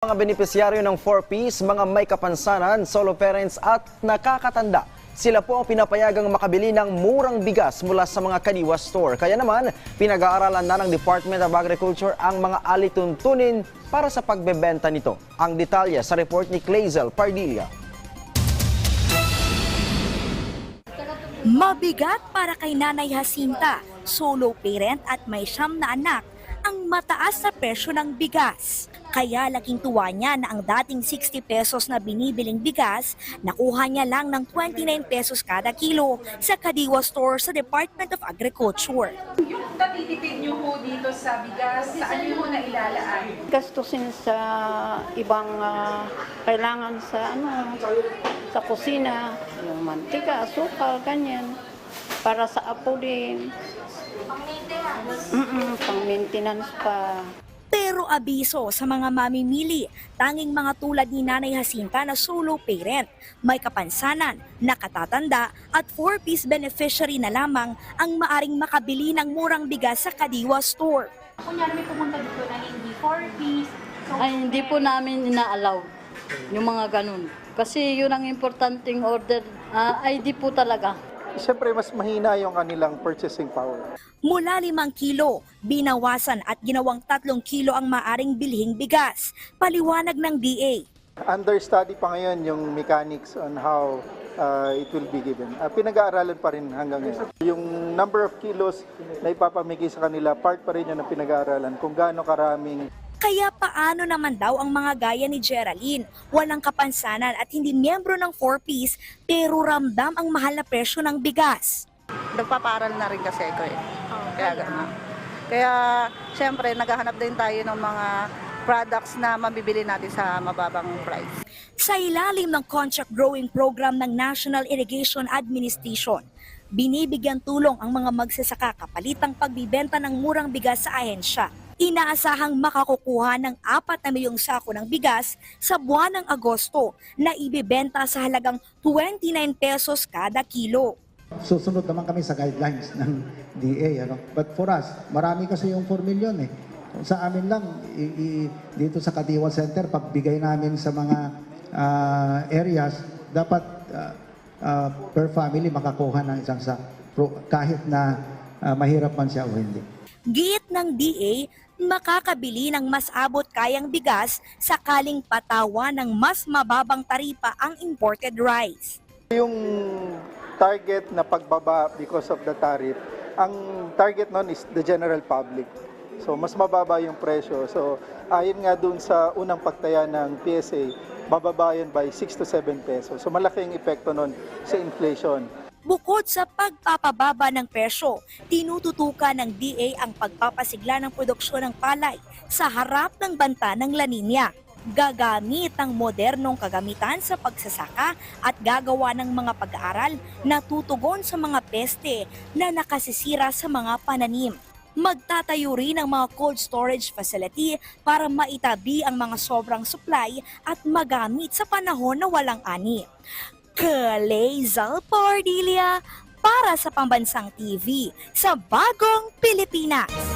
Mga benepisyaryo ng 4Ps, mga may kapansanan, solo parents at nakakatanda. Sila po ang pinapayagang makabili ng murang bigas mula sa mga kadiwa store. Kaya naman, pinag-aaralan na ng Department of Agriculture ang mga alituntunin para sa pagbebenta nito. Ang detalye sa report ni Clazel Pardilla. Mabigat para kay Nanay Jacinta, solo parent at may siyam na anak, ang mataas na presyo ng bigas. Kaya laking tuwa niya na ang dating 60 pesos na binibiling bigas, nakuha niya lang ng 29 pesos kada kilo sa Kadiwa Store sa Department of Agriculture. Yung natitipid nyo po dito sa bigas, saan nyo na ilalaan? gastusin sa ibang ah, kailangan sa ano sa kusina, yung mantika, asukal, ganyan. Para sa apo din. Mm pang maintenance pa. Pero abiso sa mga mamimili, tanging mga tulad ni Nanay Jacinta na solo parent, may kapansanan, nakatatanda at 4-piece beneficiary na lamang ang maaring makabili ng murang bigas sa Kadiwa Store. Kunyari may pumunta dito na hindi 4-piece. So, Ay, hindi po namin ina-allow yung mga ganun. Kasi yun ang importanteng order, ah, ID po talaga. Siyempre, mas mahina yung kanilang purchasing power. Mula 5 kilo, binawasan at ginawang 3 kilo ang maaring bilhing bigas. Paliwanag ng DA. Under study pa ngayon yung mechanics on how uh, it will be given. Uh, pinag-aaralan pa rin hanggang ngayon. Yung number of kilos na ipapamigay sa kanila, part pa rin yun ng pinag-aaralan kung gaano karaming Kaya paano naman daw ang mga gaya ni Geraldine, walang kapansanan at hindi miyembro ng 4-piece pero ramdam ang mahal na presyo ng bigas. nagpaparal na rin kasi ako eh. Kaya gano'n. Kaya, siyempre, naghahanap din tayo ng mga products na mabibili natin sa mababang price. Sa ilalim ng contract growing program ng National Irrigation Administration, binibigyan tulong ang mga magsasaka kapalitang pagbibenta ng murang bigas sa ahensya. Inaasahang makakukuha ng 4 na milyong sako ng bigas sa buwan ng Agosto na ibibenta sa halagang 29 pesos kada kilo. Susunod naman kami sa guidelines ng DA. Ano? But for us, marami kasi yung 4 million eh. Sa amin lang, i- i- dito sa Kadiwa Center, pagbigay namin sa mga ah, areas, dapat ah, ah, per family makakuha ng isang sa kahit na ah, mahirap man siya o hindi. Giit ng DA, makakabili ng mas abot kayang bigas sakaling patawa ng mas mababang taripa ang imported rice. yung target na pagbaba because of the tariff, ang target nun is the general public. So, mas mababa yung presyo. So, ayon nga dun sa unang pagtaya ng PSA, bababa yan by 6 to 7 pesos. So, malaking epekto nun sa inflation. Bukod sa pagpapababa ng presyo, tinututukan ng DA ang pagpapasigla ng produksyon ng palay sa harap ng banta ng La Nina. Gagamit ang modernong kagamitan sa pagsasaka at gagawa ng mga pag-aaral na tutugon sa mga peste na nakasisira sa mga pananim. Magtatayo rin ng mga cold storage facility para maitabi ang mga sobrang supply at magamit sa panahon na walang ani. Kalezal Pardilia para sa Pambansang TV sa Bagong Pilipinas.